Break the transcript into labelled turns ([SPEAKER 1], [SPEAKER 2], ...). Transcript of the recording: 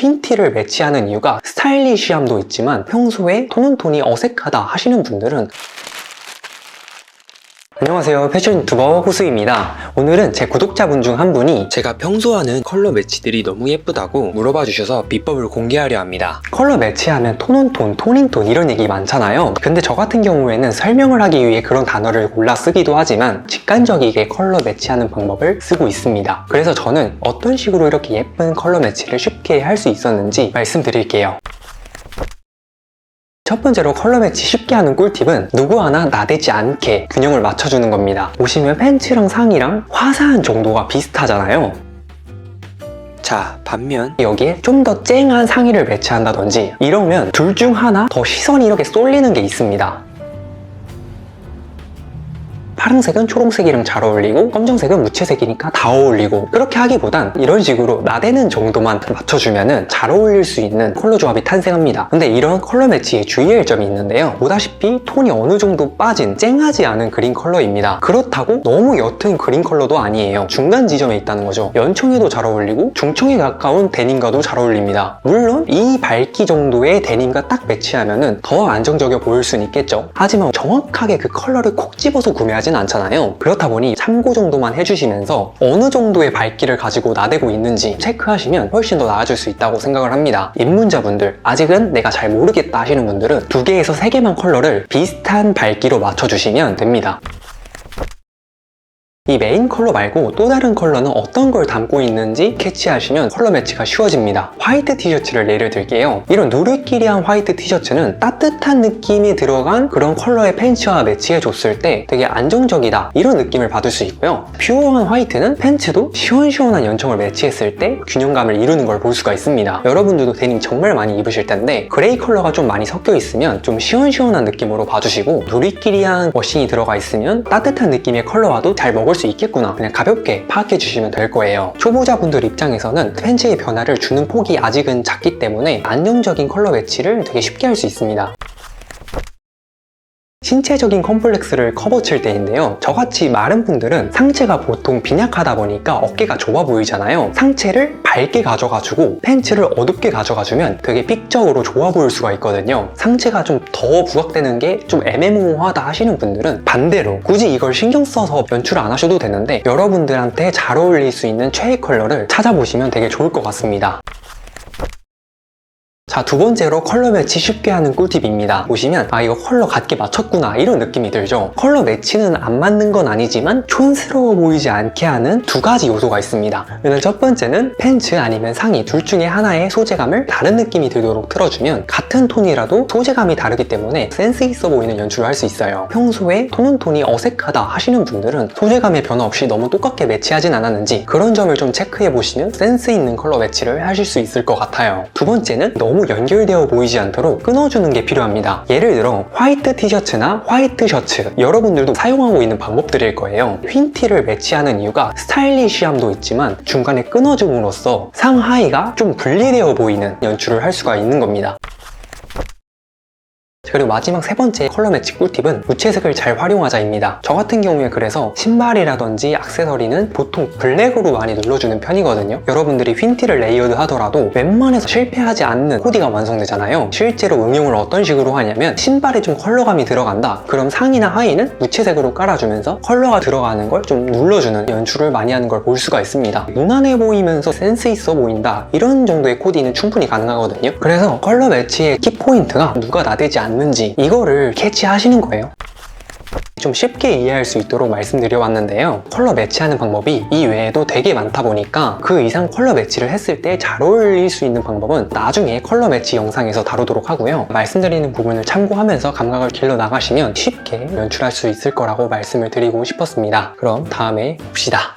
[SPEAKER 1] 흰 티를 매치하는 이유가 스타일리시함도 있지만 평소에 톤은 톤이 어색하다 하시는 분들은 안녕하세요. 패션 유튜버 호수입니다. 오늘은 제 구독자분 중 한 분이 제가 평소 하는 컬러 매치들이 너무 예쁘다고 물어봐 주셔서 비법을 공개하려 합니다. 컬러 매치하면 톤온톤, 톤인톤 이런 얘기 많잖아요. 근데 저 같은 경우에는 설명을 하기 위해 그런 단어를 골라 쓰기도 하지만 직관적이게 컬러 매치하는 방법을 쓰고 있습니다. 그래서 저는 어떤 식으로 이렇게 예쁜 컬러 매치를 쉽게 할 수 있었는지 말씀드릴게요 첫 번째로 컬러 매치 쉽게 하는 꿀팁은 누구 하나 나대지 않게 균형을 맞춰주는 겁니다. 보시면 팬츠랑 상의랑 화사한 정도가 비슷하잖아요. 자, 반면 여기에 좀 더 쨍한 상의를 매치한다든지 이러면 둘 중 하나 더 시선이 이렇게 쏠리는 게 있습니다. 파란색은 초록색이랑 잘 어울리고 검정색은 무채색이니까 다 어울리고 그렇게 하기보단 이런 식으로 나대는 정도만 맞춰주면 잘 어울릴 수 있는 컬러 조합이 탄생합니다. 근데 이런 컬러 매치에 주의할 점이 있는데요. 보다시피 톤이 어느 정도 빠진 쨍하지 않은 그린 컬러입니다. 그렇다고 너무 옅은 그린 컬러도 아니에요. 중간 지점에 있다는 거죠. 연청에도 잘 어울리고 중청에 가까운 데님과도 잘 어울립니다. 물론 이 밝기 정도의 데님과 딱 매치하면 더 안정적이어 보일 수는 있겠죠. 하지만 정확하게 그 컬러를 콕 집어서 구매하 진 않잖아요. 그렇다 보니 참고 정도만 해주시면서 어느 정도의 밝기를 가지고 나대고 있는지 체크하시면 훨씬 더 나아질 수 있다고 생각을 합니다. 입문자분들 아직은 내가 잘 모르겠다 하시는 분들은 두 개에서 세 개만 컬러를 비슷한 밝기로 맞춰주시면 됩니다 이 메인 컬러 말고 또 다른 컬러는 어떤 걸 담고 있는지 캐치하시면 컬러 매치가 쉬워집니다. 화이트 티셔츠를 예를 들게요. 이런 누리끼리한 화이트 티셔츠는 따뜻한 느낌이 들어간 그런 컬러의 팬츠와 매치해줬을 때 되게 안정적이다 이런 느낌을 받을 수 있고요. 퓨어한 화이트는 팬츠도 시원시원한 연청을 매치했을 때 균형감을 이루는 걸 볼 수가 있습니다. 여러분들도 데님 정말 많이 입으실 텐데 그레이 컬러가 좀 많이 섞여 있으면 좀 시원시원한 느낌으로 봐주시고 누리끼리한 워싱이 들어가 있으면 따뜻한 느낌의 컬러와도 잘 먹을 수 있겠구나. 그냥 가볍게 파악해 주시면 될 거예요. 초보자분들 입장에서는 팬츠의 변화를 주는 폭이 아직은 작기 때문에 안정적인 컬러 매치를 되게 쉽게 할 수 있습니다 신체적인 컴플렉스를 커버 칠 때인데요. 저같이 마른 분들은 상체가 보통 빈약하다 보니까 어깨가 좁아 보이잖아요. 상체를 밝게 가져가주고 팬츠를 어둡게 가져가주면 되게 픽적으로 좋아 보일 수가 있거든요. 상체가 좀 더 부각되는 게 좀 애매모호하다 하시는 분들은 반대로 굳이 이걸 신경 써서 연출을 안 하셔도 되는데 여러분들한테 잘 어울릴 수 있는 최애 컬러를 찾아보시면 되게 좋을 것 같습니다. 자, 두 번째로 컬러 매치 쉽게 하는 꿀팁입니다. 보시면, 아, 이거 컬러 같게 맞췄구나, 이런 느낌이 들죠? 컬러 매치는 안 맞는 건 아니지만, 촌스러워 보이지 않게 하는 두 가지 요소가 있습니다. 일단 첫 번째는 팬츠 아니면 상의 둘 중에 하나의 소재감을 다른 느낌이 들도록 틀어주면, 같은 톤이라도 소재감이 다르기 때문에 센스 있어 보이는 연출을 할 수 있어요. 평소에 톤은 톤이 어색하다 하시는 분들은 소재감의 변화 없이 너무 똑같게 매치하진 않았는지, 그런 점을 좀 체크해 보시면 센스 있는 컬러 매치를 하실 수 있을 것 같아요. 두 번째는 너무 연결되어 보이지 않도록 끊어주는 게 필요합니다. 예를 들어 화이트 티셔츠나 화이트 셔츠 여러분들도 사용하고 있는 방법들일 거예요. 흰 티를 매치하는 이유가 스타일리시함도 있지만 중간에 끊어줌으로써 상하의가 좀 분리되어 보이는 연출을 할 수가 있는 겁니다. 그리고 마지막 세 번째 컬러 매치 꿀팁은 무채색을 잘 활용하자입니다. 저 같은 경우에 그래서 신발이라든지 액세서리는 보통 블랙으로 많이 눌러주는 편이거든요. 여러분들이 흰티를 레이어드 하더라도 웬만해서 실패하지 않는 코디가 완성되잖아요. 실제로 응용을 어떤 식으로 하냐면 신발에 좀 컬러감이 들어간다. 그럼 상의나 하의는 무채색으로 깔아주면서 컬러가 들어가는 걸 좀 눌러주는 연출을 많이 하는 걸 볼 수가 있습니다. 무난해 보이면서 센스 있어 보인다. 이런 정도의 코디는 충분히 가능하거든요. 그래서 컬러 매치의 키포인트가 누가 나대지 않는 있는지 이거를 캐치하시는 거예요. 좀 쉽게 이해할 수 있도록 말씀드려 왔는데요. 컬러 매치하는 방법이 이 외에도 되게 많다 보니까 그 이상 컬러 매치를 했을 때 잘 어울릴 수 있는 방법은 나중에 컬러 매치 영상에서 다루도록 하고요. 말씀드리는 부분을 참고하면서 감각을 길러 나가시면 쉽게 연출할 수 있을 거라고 말씀을 드리고 싶었습니다. 그럼 다음에 봅시다.